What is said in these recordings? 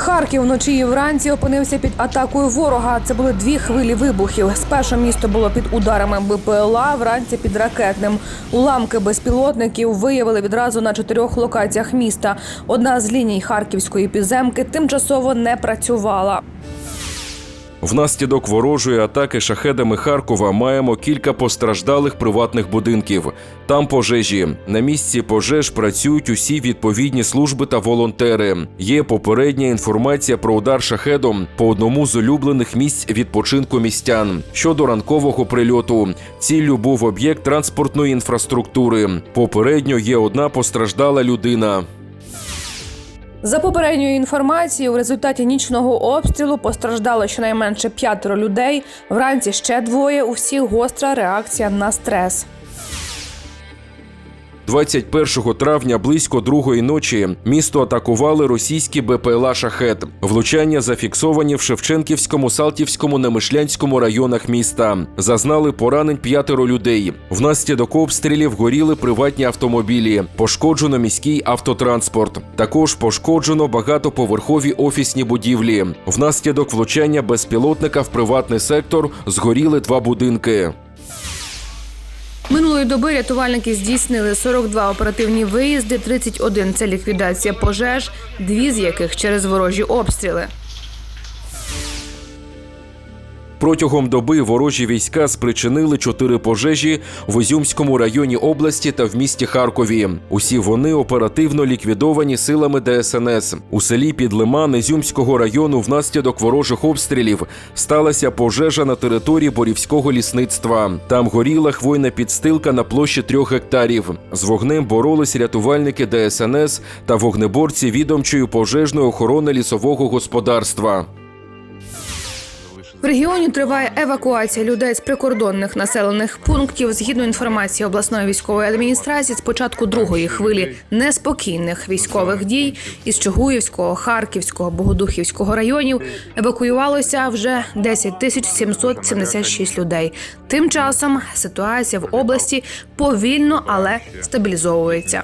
Харків вночі і вранці опинився під атакою ворога. Це були дві хвилі вибухів. Спершу місто було під ударами БПЛА, вранці під ракетним. Уламки безпілотників виявили відразу на чотирьох локаціях міста. Одна з ліній харківської підземки тимчасово не працювала. Внаслідок ворожої атаки шахедами Харкова маємо кілька постраждалих приватних будинків. Там пожежі. На місці пожеж працюють усі відповідні служби та волонтери. Є попередня інформація про удар шахедом по одному з улюблених місць відпочинку містян. Щодо ранкового прильоту, ціллю був об'єкт транспортної інфраструктури. Попередньо є одна постраждала людина. За попередньою інформацією, в результаті нічного обстрілу постраждало щонайменше п'ятеро людей. Вранці ще двоє. У всіх гостра реакція на стрес. 21 травня близько другої ночі місто атакували російські БПЛА «Шахет». Влучання зафіксовані в Шевченківському, Салтівському, Немишлянському районах міста. Зазнали поранень п'ятеро людей. Внаслідок обстрілів горіли приватні автомобілі. Пошкоджено міський автотранспорт. Також пошкоджено багатоповерхові офісні будівлі. Внаслідок влучання безпілотника в приватний сектор згоріли два будинки. Минулої доби рятувальники здійснили 42 оперативні виїзди, 31 – це ліквідація пожеж, дві з яких через ворожі обстріли. Протягом доби ворожі війська спричинили чотири пожежі в Ізюмському районі області та в місті Харкові. Усі вони оперативно ліквідовані силами ДСНС. У селі Підлиман Ізюмського району внаслідок ворожих обстрілів сталася пожежа на території Борівського лісництва. Там горіла хвойна підстилка на площі трьох гектарів. З вогнем боролись рятувальники ДСНС та вогнеборці відомчої пожежної охорони лісового господарства. В регіоні триває евакуація людей з прикордонних населених пунктів. Згідно інформації обласної військової адміністрації, з початку другої хвилі неспокійних військових дій із Чугуївського, Харківського, Богодухівського районів евакуювалося вже 10 тисяч 776 людей. Тим часом ситуація в області повільно, але стабілізовується.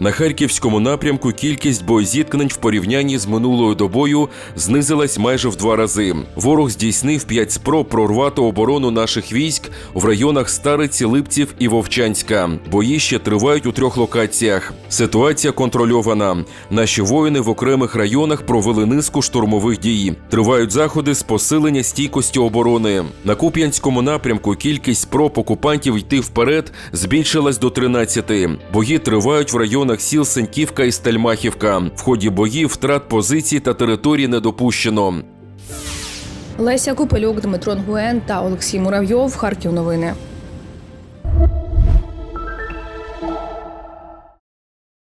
На харківському напрямку кількість боєзіткнень в порівнянні з минулою добою знизилась майже в два рази. Ворог здійснив п'ять спроб прорвати оборону наших військ в районах Стариці, Липців і Вовчанська. Бої ще тривають у трьох локаціях. Ситуація контрольована. Наші воїни в окремих районах провели низку штурмових дій. Тривають заходи з посилення стійкості оборони. На Куп'янському напрямку кількість спроб окупантів йти вперед збільшилась до 13. Бої тривають в районах сіл Сеньківка і Стельмахівка. В ході боїв втрат позицій та територій не допущено. Леся Купелюк, Дмитро Нгуен та Олексій Муравйов. Харків новини.